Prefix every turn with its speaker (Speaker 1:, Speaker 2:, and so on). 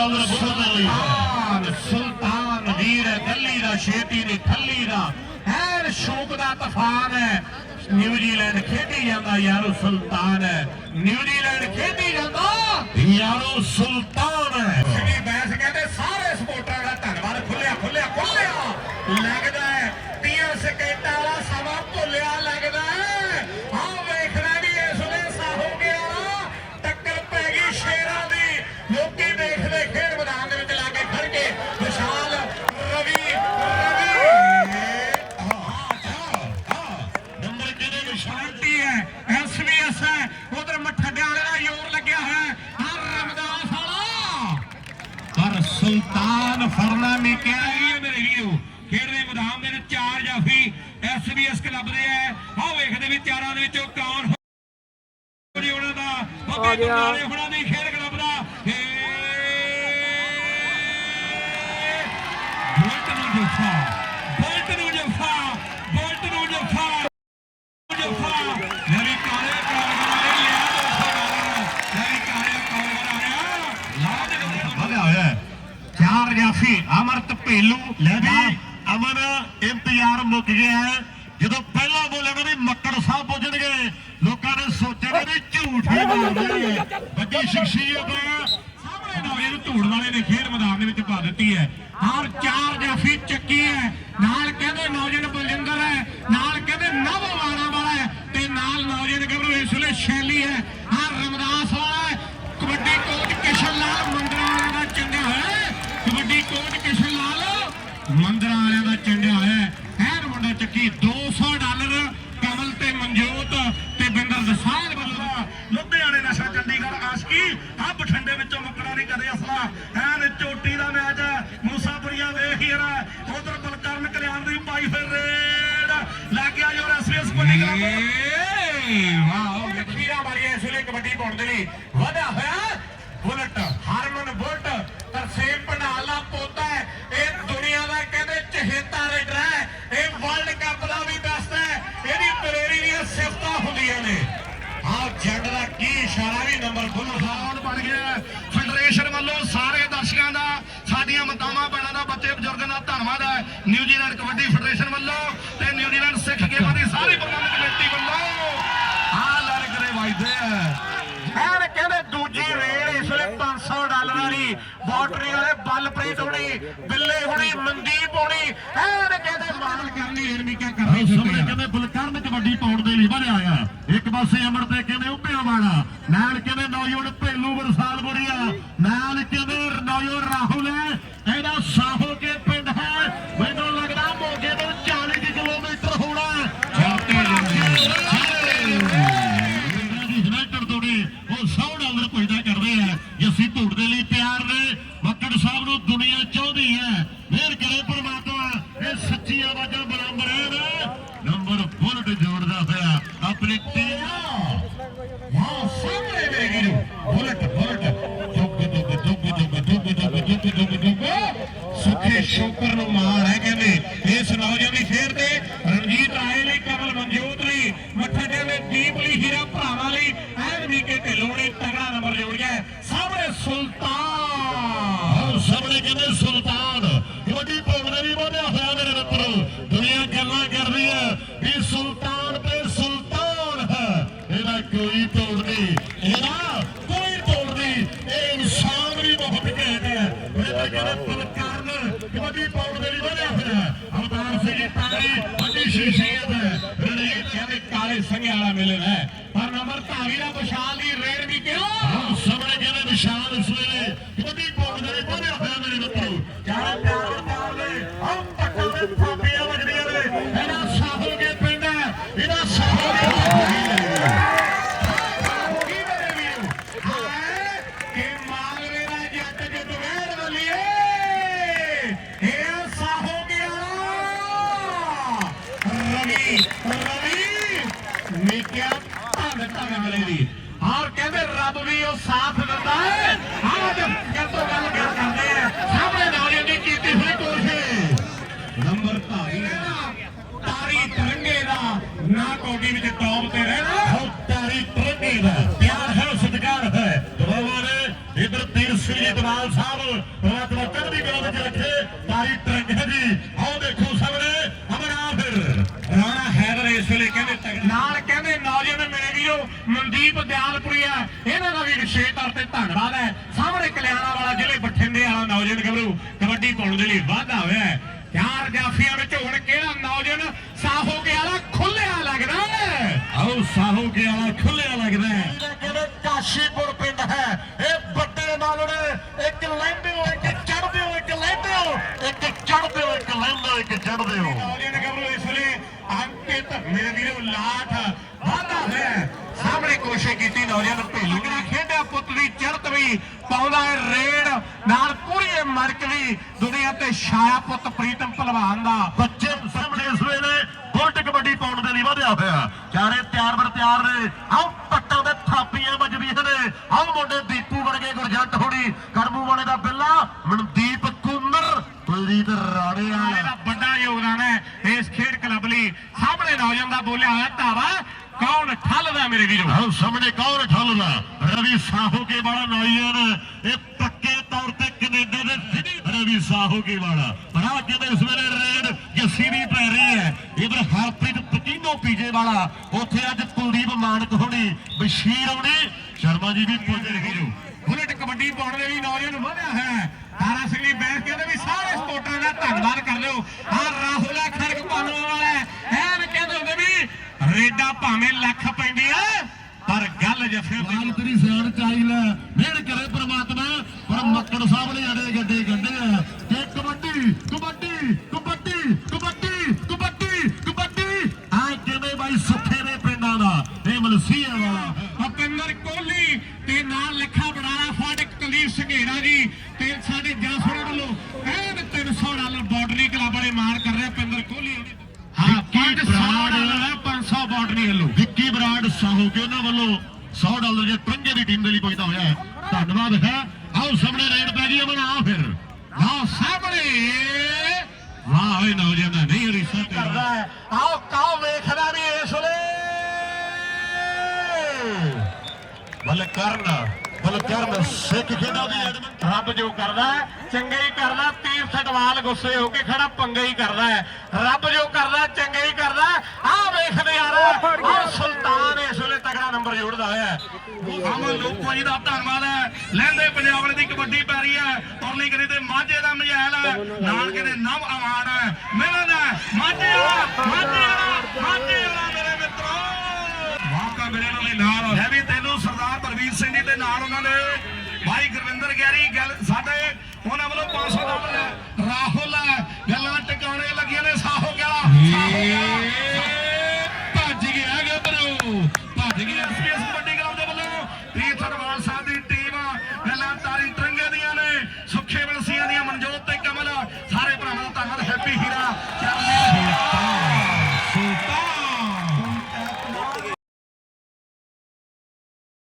Speaker 1: Dollar ਬਹੁਤ ਲਈ।
Speaker 2: ਸੁਲਤਾਨ ਸੁਲਤਾਨ ਵੀਰ ਹੈ ਦਿੱਲੀ ਦਾ ਛੇਤੀ ਦੀ ਠੱਲੀ ਦਾ। ਐਨ ਸ਼ੌਕ ਦਾ ਤੂਫਾਨ ਹੈ। ਨਿਊਜ਼ੀਲੈਂਡ ਖੇਡੀ ਜਾਂਦਾ ਯਾਰੋ ਸੁਲਤਾਨ ਹੈ। ਨਿਊਜ਼ੀਲੈਂਡ ਖੇਡੀ ਜਾਂਦਾ। ਯਾਰੋ ਸੁਲਤਾਨ ਹੈ। ਨੇ ਕਿਹਾ ਇਹ ਮੇਰੇ ਵੀਰੋ ਖੇਡਦੇ ਮੈਦਾਨ ਦੇ ਵਿੱਚ ਚਾਰ ਜਾਫੀ ਐਸਬੀਐਸ ਕਲੱਬ ਦੇ ਹੈ। ਆਹ ਵੇਖਦੇ ਵੀ ਚਾਰਾਂ ਦੇ ਵਿੱਚੋਂ ਕੌਣ ਹੋ ਜੀ ਉਹਨਾਂ ਦਾ ਬੱਬੇ ਬੰਗਾਲੇ ਉਹਨਾਂ
Speaker 1: ਭੇਲੂ ਲੈ ਵੀ। ਅਮਨ ਇੰਤਜ਼ਾਰ ਮੁੱਕ ਗਿਆ ਹੈ। ਜਦੋਂ ਪਹਿਲਾ ਬੋਲਿਆ ਨਾ ਵੀ ਮੱਕੜ ਸਾਹਿਬ ਪੁੱਜਣਗੇ ਲੋਕਾਂ ਨੇ ਸੋਚਿਆ ਵੀ ਝੂਠ ਹੀ ਬੋਲਦੇ। ਵੱਡੀ ਸ਼ਖਸੀਅਤ
Speaker 2: ਸਾਹਮਣੇ ਨੌਜਵਾਨ ਨੂੰ ਧੂੜ ਵਾਲੇ ਨੇ ਖੇਡ ਮੈਦਾਨ ਦੇ ਵਿੱਚ ਪਾ ਦਿੱਤੀ ਹੈ। ਔਰ ਚਾਰ ਜਾਫੀ ਚੱਕੀ ਹੈ। ਨਾਲ ਕਹਿੰਦੇ ਨੌਜਵਾਨ ਬਲਜਿੰਦਰ ਹੈ ਨਾਲ ਕਹਿੰਦੇ ਨਵ ਵਾਣਾ ਵਾਲਾ ਹੈ ਤੇ ਨਾਲ ਨੌਜਵਾਨ ਗੱਭਰੂ ਇਸ ਵੇਲੇ ਸ਼ੈਲੀ ਹੈ। ਆ ਰਮਦਾਸ ਵਾਲਾ ਹੈ। ਕਬੱਡੀ ਕੋਚ ਕਿਸ਼ਨ ਲਾਲ ਮੰਦਰਾਂ ਵਾਲਿਆਂ ਦਾ ਚੰਡਿਆ ਹੋਇਆ ਹੈ ਕਬੱਡੀ ਕੋਚ ਕਿਸ਼ਨ ਲਾਲ ਮੰਦਰਾਂ ਵਾਲਿਆਂ ਦਾ ਚੰਡਿਆ ਹੋਇਆ ਹੈ ਐਨ ਮੁੰਡਾ ਚੱਕੀ 200 ਡਾਲਰ ਕਮਲ ਤੇ ਮਨਜੋਤ ਤੇ ਬਿੰਦਰ ਦਸਾਂਝ ਵੱਲੋਂ
Speaker 3: ਲੁਧਿਆਣੇ ਨਸ਼ਾ ਚੰਡੀਗੜ੍ਹ ਆਸ਼ਕੀ ਆ ਬਠਿੰਡੇ ਵਿੱਚੋਂ ਮੁੱਕਣਾ ਨਹੀਂ ਕਦੇ ਅਸਲਾ ਐਨ ਚੋਟੀ ਦਾ ਮੈਚ ਹੈ ਰਹਾ ਉਧਰ ਬਲਕਰਨ ਕਲਿਆਣ ਦੀ ਪਾਈ ਫਿਰ ਰੇਡ। ਲੱਗ ਗਿਆ ਜੋ ਐਸਐਸ ਕਬੱਡੀ ਕਲੱਬ।
Speaker 2: ਏ ਵਾਓ ਲਖੀਰਾ ਵਾਲੀ ਇਸ ਵੇਲੇ ਕਬੱਡੀ ਪਾਉਣ ਦੇ ਲਈ। ਵਧਾ ਹੋਇਆ ਬੁਲਟ ਹਰਮਨ ਬੁਲਟ ਤਰਸੇਮ ਪੰਡਾਲਾ ਪੋਤਾ ਹੈ। ਇਹ ਦੁਨੀਆ ਦਾ ਕਹਿੰਦੇ ਚਹੇਤਾ ਰੇਡਰ ਹੈ। ਇਹ ਵਰਲਡ ਕੱਪ ਦਾ ਵੀ ਬੈਸਟ ਹੈ। ਇਹਦੀ ਪ੍ਰੇਰੀ ਦੀਆਂ ਸਿਫਤਾਂ ਹੁੰਦੀਆਂ ਨੇ। ਆਹ ਜੱਟ ਦਾ ਕੀ ਇਸ਼ਾਰਾ ਵੀ ਨੰਬਰ ਫੁੱਲ
Speaker 3: ਗਰਾਊਂਡ ਬਣ ਗਿਆ। ਫੈਡਰੇਸ਼ਨ ਵੱਲੋਂ ਸਾਰੇ ਦਰਸ਼ਕਾਂ ਦਾ ਮਾਤਾਵਾਂ ਭੈਣਾਂ ਦਾ ਬੱਚੇ ਬਜ਼ੁਰਗਾਂ ਦਾ ਧੰਨਵਾਦ ਹੈ। ਨਿਊਜ਼ੀਲੈਂਡ ਕਬੱਡੀ ਫੈਡਰੇਸ਼ਨ ਵੱਲੋਂ ਤੇ ਨਿਊਜ਼ੀਲੈਂਡ ਸਿੱਖ ਗੇਮਾਂ ਦੀ ਸਾਰੀ ਪ੍ਰਬੰਧਕ ਕਮੇਟੀ ਵੱਲੋਂ। ਆ ਲੜਕਰੇ ਵੱਜਦੇ ਆ
Speaker 2: ਐਨ ਕਹਿੰਦੇ ਦੂਜੀ ਰੇਡ ਇਸ ਵੇਲੇ 500 ਡਾਲਰ ਵਾਲੀ ਬਾਟਰੀ ਵਾਲੇ ਬਲਪ੍ਰੀਤ ਹੋਣੀ ਬਿੱਲੇ ਹੋਣੀ ਮਨਦੀਪ ਹੋਣੀ ਐਨ ਕਹਿੰਦੇ ਮਾਲ ਕਰਨੀ ਕਿਆ ਕਰ। ਰਹੀ
Speaker 1: ਸਾਹਮਣੇ ਕਹਿੰਦੇ ਬਲਕਰਨ ਕਬੱਡੀ ਪਾਉਣ ਦੇ ਲਈ ਵਧਿਆ ਆ। ਇੱਕ ਪਾਸੇ ਅਮਰ ਤੇ ਕਹਿੰਦੇ ਉੱਪਿਆ ਵਾਲਾ। ਨਾਲ ਕਹਿੰਦੇ ਨੌਜਵਾਨ ਆ ਧੂੜ ਦੇ ਲਈ ਪਿਆਰ ਨੇ। ਮੱਕੜ ਸਾਹਿਬ ਨੂੰ ਦੁਨੀਆ ਚਾਹੁੰਦੀ ਹੈ। ਮਿਹਰ ਕਰੇ ਪ੍ਰਮਾਤਮਾ। ਇਹ ਸੱਚੀ ਆਵਾਜ਼ਾਂ ਬਰਾਬਰ ਹੈ ਨੰਬਰ ਬੁਲਟ ਜੋੜਦਾ ਹੋਇਆ ਆਪਣੀ ਟੀਮ
Speaker 2: ਵਾਹ ਸਾਹਮਣੇ ਮੇਰੇ ਵੀਰੋ ਬੁਲਟ। ਬੁਲਟ ਦੁੱਗ ਦੁੱਗ ਦੁੱਗ ਦੁੱਗ ਦੁੱਗ ਦੁੱਗ ਦੁੱਗ ਦੁੱਗ। ਸੁਖੇ ਸ਼ੋਕਰ ਨੂੰ ਮਾਰ
Speaker 1: ਭੋਗਦੇ ਵੀ ਵਧਿਆ ਹੋਇਆ ਮੇਰੇ ਮਿੱਤਰੋ, ਦੁਨੀਆ ਗੱਲਾਂ ਕਰ ਰਹੀ ਹੈ ਵੀ ਸੁਲਤਾਨ ਤੇ ਸੁਲਤਾਨ ਹੈ। ਇਹਦਾ ਕੋਈ ਤੋੜ ਨਹੀਂ, ਇਹਦਾ ਕੋਈ ਤੋੜ ਨਹੀਂ। ਇਹ ਇਨਸਾਨ ਵੀ ਬਹੁਤ ਘੈਂਟ ਹੈ। ਇਹਦਾ ਕਹਿੰਦੇ ਫਲਕਾਰਨ ਕਬੱਡੀ ਪਾਉਣ ਦੇ ਲਈ ਵਧਿਆ ਹੋਇਆ। ਹੈ ਅਵਤਾਰ ਸਿੰਘ ਤਾਰੀ, ਵੱਡੀ ਸ਼ਖਸੀਅਤ ਹੈ।
Speaker 2: ਰਣਜੀਤ ਕਹਿੰਦੇ ਕਾਲੇ ਸੰਘਿਆ ਮਿਲਣ ਹੈ। ਪਰ ਨੰਬਰ ਧਾਵੀ ਦਾ ਵਿਸ਼ਾਲ ਦੀ ਰੇਡ ਵੀ ਕਿਉਂ?
Speaker 1: ਆਹ ਸਾਹਮਣੇ ਕਹਿੰਦੇ ਵਿਸ਼ਾਲ ਇਸ ਵੇਲੇ ਕਬੱਡੀ
Speaker 2: ਧੰਨ ਧੰਨ ਔਰ ਕਹਿੰਦੇ ਰੱਬ ਵੀ ਉਹ ਸਾਥ ਦਿੰਦਾ ਹੈ। ਆਹ ਜਦ ਤੋਂ ਗੱਲ ਕਰ ਕਰਦੇ ਆ। ਸਾਹਮਣੇ ਨੌਜਵਾਨ ਦੀ ਕੀਤੀ ਹੋਈ ਕੋਸ਼ਿਸ਼। ਨੰਬਰ ਧਾਰੀ ਤਾਰੀ ਤਿਰੰਗੇ ਦਾ, ਨਾ ਕੋਡੀ ਵਿੱਚ ਟੌਪ ਤੇ ਰਹਿਣਾ।
Speaker 1: ਹੋ ਤਾਰੀ ਤਿਰੰਗੇ ਦਾ। ਪਿਆਰ ਹੈ, ਸਤਿਕਾਰ ਹੈ। ਦਵਾਵਾ ਨੇ ਇਧਰ ਤੀਰ ਸਿੰਘ ਜੀ ਦਵਾਲ ਸਾਹਿਬ
Speaker 2: ਵੀਰੋ ਮਨਦੀਪ ਦਿਆਲਪੁਰੀਆ ਇਹਨਾਂ ਦਾ ਵੀ ਵਿਸ਼ੇਸ਼ ਤੌਰ ਤੇ ਧੰਨਵਾਦ ਹੈ। ਸਾਹਮਣੇ ਕਲਿਆਣਾ ਵਾਲਾ ਜ਼ਿਲ੍ਹੇ ਬਠਿੰਡੇ ਵਾਲਾ ਨੌਜਵਾਨ ਗੱਭਰੂ ਕਬੱਡੀ ਪਾਉਣ ਦੇ ਲਈ ਵਾਧਾ ਹੋਇਆ ਹੈ। ਚਾਰ ਜਾਫੀਆਂ ਵਿੱਚ ਹੁਣ ਕਿਹੜਾ ਨੌਜਵਾਨ ਸਾਹੋ ਕੇ ਵਾਲਾ ਖੁੱਲਿਆ ਲੱਗਦਾ ਹੈ?
Speaker 1: ਆਓ ਸਾਹੋ ਕੇ ਵਾਲਾ ਖੁੱਲਿਆ ਲੱਗਦਾ ਹੈ। ਕਹਿੰਦੇ ਕਾਸ਼ੀਪੁਰ ਪਿੰਡ ਹੈ? ਇਹ ਵੱਡੇ ਨਾਲੋਂ ਨੇ ਇੱਕ ਲੈਂਦੇ ਹੋ ਇੱਕ ਚੜਦੇ ਹੋ ਇੱਕ ਲੈਂਦੇ ਹੋ ਇੱਕ ਚੜਦੇ ਹੋ ਇੱਕ ਲੈਂਦੇ ਹੋ ਇੱਕ ਚੜਦੇ ਹੋ।
Speaker 2: ਨੌਜਵਾਨ ਗੱਭਰੂ ਇਸ ਵੇਲੇ ਅੰਕਿਤ ਮੇਰੇ ਵੀਰੋ ਲਾਠ ਵਾਧਾ ਹੋਇਆ ਹੈ। ਸਾਹਮਣੇ ਕੋਸ਼ਿਸ਼ ਕੀਤੀ ਨੌਜਵਾਨ ਭੇਲੂ ਜਿਹੜਾ ਖੇਡਿਆ ਪੁੱਤ ਦੀ ਚੜਤ ਵੀ ਪਾਉਂਦਾ ਹੈ ਰੇਡ ਨਾਲ ਪੂਰੀ ਮਰਕ ਵੀ ਦੁਨੀਆ ਤੇ ਛਾਇਆ ਪੁੱਤ ਪ੍ਰੀਤਮ ਭਲਵਾਨ ਦਾ।
Speaker 1: ਬੱਚੇ ਸਾਹਮਣੇ ਇਸ ਵੇਲੇ ਬੁਲਟ ਕਬੱਡੀ ਪਾਉਣ ਦੇ ਲਈ ਵਧਿਆ ਹੋਇਆ। ਚਾਰੇ ਤਿਆਰ ਬਰ ਤਿਆਰ ਨੇ। ਆਓ ਪੱਟਾਂ ਦੇ ਥਾਪੀਆਂ ਵੱਜਦੀਆਂ ਨੇ। ਆਓ ਮੁੰਡੇ ਦੀਪੂ ਵਰਗੇ ਗੁਰਜੰਟ ਹੋਣੀ ਕਰਮੂ ਵਾਲੇ ਦਾ ਬਿੱਲਾ ਮਨਦੀਪ ਕੁੰਦਰ ਕੁਲਦੀਪ ਰਾਣੇ
Speaker 2: ਇਹਦਾ
Speaker 1: ਵਾਲਾ
Speaker 2: ਵੱਡਾ ਯੋਗਦਾਨ ਹੈ ਇਸ ਖੇਡ ਕਲੱਬ ਲਈ। ਸਾਹਮਣੇ ਨੌਜਵਾਨ ਦਾ ਬੋਲਿਆ ਹੋਇਆ ਧਾਵਾ। ਕੌਣ ਠੱਲਦਾ ਮੇਰੇ ਵੀਰੋ?
Speaker 1: ਆਓ ਸਾਹਮਣੇ ਕੌਣ ਠੱਲਦਾ? ਰਵੀ ਸਾਹੋ ਕੇ ਵਾਲਾ ਨੌਜਵਾਨ ਇਹ ਪੱਕੇ ਤੌਰ ਤੇ ਕੈਨੇਡਾ ਦੇ ਸਿਟੀ ਰਵੀ ਸਾਹੋ ਕੇ ਵਾਲਾ ਪਰ ਆ ਇਸ ਵੇਲੇ ਰੇਡ ਜੱਸੀ ਦੀ ਪੈ ਰਹੀ ਹੈ। ਇਧਰ ਹਰਪ੍ਰੀਤ ਪਟੀਨੋ ਪੀਜੇ ਵਾਲਾ ਉੱਥੇ ਅੱਜ ਕੁਲਦੀਪ ਮਾਨਕ ਹੋਣੀ, ਬਸ਼ੀਰ ਹੋਣੀ, ਸ਼ਰਮਾ ਜੀ ਵੀ ਪੁੱਜ ਰਹੇ ਹੋ
Speaker 2: ਬੁਲਟ ਕਬੱਡੀ ਪਾਉਣ ਦੇ ਵੀ ਨੌਜਵਾਨ ਵਧਿਆ ਹੈ। ਤਾਰਾ ਸਿੰਘ ਬੈਠ ਕੇ ਵੀ ਸਾਰੇ ਸਪੋਰਟਰਾਂ ਦਾ ਧੰਨਵਾਦ ਕਰ ਲਿਓ। ਆ ਰਾਹੁਲ ਆ ਖੜਕ ਪਾਉਣ ਵਾਲਾ ਹੈ ਐਨ ਕਹਿੰਦੇ ਹੁੰਦੇ ਵੀ ਰੇਡਾ ਭਾਵੇਂ ਲੱਖ ਪੈਂਦੀ ਆ ਪਰ ਗੱਲ ਜਫੇ
Speaker 1: ਗੱਲ ਤੇਰੀ ਸਿਆਣ ਚਾਈ ਲੈ ਮਿਹਰ ਕਰੇ ਪ੍ਰਮਾਤਮਾ, ਪਰ ਮੱਕੜ ਸਾਹਿਬ ਨੇ ਅੜੇ ਗੱਡੇ ਗੱਡੇ ਆ ਤੇ ਕਬੱਡੀ ਕਬੱਡੀ ਕਬੱਡੀ ਕਬੱਡੀ ਕਬੱਡੀ ਕਬੱਡੀ ਆ ਕਿਵੇਂ ਬਾਈ ਸੁੱਖੇ ਦੇ ਪਿੰਡਾਂ ਦਾ ਇਹ ਮਲਸੀਆ ਵਾਲਾ
Speaker 2: ਅਪਿੰਦਰ ਕੋਹਲੀ ਤੇ ਨਾਲ ਲੱਖਾ ਬੜਾਲਾ ਫਾਟਕ ਕੁਲਦੀਪ ਸਿੰਘੇੜਾ ਜੀ ਤੇ ਸਾਡੇ ਜਾਫਰ ਵੱਲੋਂ ਐਨ 300 ਡਾਲਰ ਬਾਰਡਰੀ ਕਲੱਬ ਵਾਲੇ ਮਾਰ ਕਰ ਰਿਹਾ ਅਪਿੰਦਰ ਕੋਹਲੀ 500
Speaker 1: ਬਰਾੜ।
Speaker 2: ਡਾਲਰ ਹੈ 500 ਬਾਰਡਰੀ ਵੱਲੋਂ
Speaker 1: ਵਿੱਕੀ ਬਰਾੜ ਸਾਹੂ ਕੇ ਉਹਨਾਂ ਵੱਲੋਂ 100 ਡਾਲਰ ਜੇ ਟਰੰਗੇ ਦੀ ਟੀਮ ਦੇ ਲਈ ਪਹੁੰਚਦਾ ਹੋਇਆ ਹੈ। ਧੰਨਵਾਦ ਹੈ। ਆਓ ਸਾਹਮਣੇ ਰੇਡ ਪੈ ਗਈ ਅਮਨ ਆ ਫਿਰ।
Speaker 2: ਲਓ ਸਾਹਮਣੇ।
Speaker 1: ਵਾਹ ਓਏ ਨੌਜਵਾਨ ਨਹੀਂ ਹਰੀਸਾ
Speaker 2: ਕਰਦਾ ਹੈ? ਆਓ ਕਾਓ ਵੇਖਦਾ ਵੀ ਇਸ ਵੇਲੇ
Speaker 1: ਬਲ ਕਰਨ ਬਲ ਕਰਨ ਸਿੱਖ ਖੇਡਾ ਦੀ
Speaker 2: ਰੱਬ ਜੋ ਕਰਦਾ ਚੰਗਾ ਹੀ ਕਰਦਾ ਤੀਰ ਸਟਵਾਲ ਗੁੱਸੇ ਹੋ ਕੇ ਖੜਾ ਪੰਗਾ ਹੀ ਕਰਦਾ ਹੈ। ਰੱਬ ਜੋ ਕਰਦਾ ਚੰਗਾ ਹੀ ਵੇਖਦੇ ਯਾਰ ਸੁਲਤਾਨ ਇਸ ਵੇਲੇ ਤਗੜਾ ਨੰਬਰ ਜੋੜਦਾ ਹੋਇਆ
Speaker 3: ਅਮਨ ਲੋਕੋ ਜੀ ਦਾ ਧੰਨਵਾਦ ਹੈ। ਲਹਿੰਦੇ ਪੰਜਾਬ ਵਾਲੇ ਦੀ ਕਬੱਡੀ ਪੈ ਰਹੀ ਹੈ। ਔਰਲੀ ਕਰੀ ਤੇ ਮਾਝੇ ਦਾ ਮਜੈਲ ਹੈ। ਨਾਲ ਕਿਤੇ ਨਵ ਆਵਾਨ ਹੈ। ਮਿਲਣ ਹੈ। ਮਾਝੇ ਵਾਲਾ ਮਾਝੇ ਵਾਲਾ ਮਾਝੇ ਵਾਲਾ ਮੇਰੇ ਮਿੱਤਰੋ। ਵਾਕਾ ਮੇਰੇ ਨਾਲ ਨਾਲ। ਹੈ ਵੀ ਤੈਨੂੰ ਸਰਦਾਰ ਬਲਵੀਰ ਸਿੰਘ ਜੀ ਦੇ ਨਾਲ ਉਹਨਾਂ ਦੇ। ਭਾਈ ਗੁਰਵਿੰਦਰ ਗਿਆਰੀ, ਗੱਲ ਸਾਡੇ ਉਹਨਾਂ ਵੱਲੋਂ 500 ਡਾਲਰ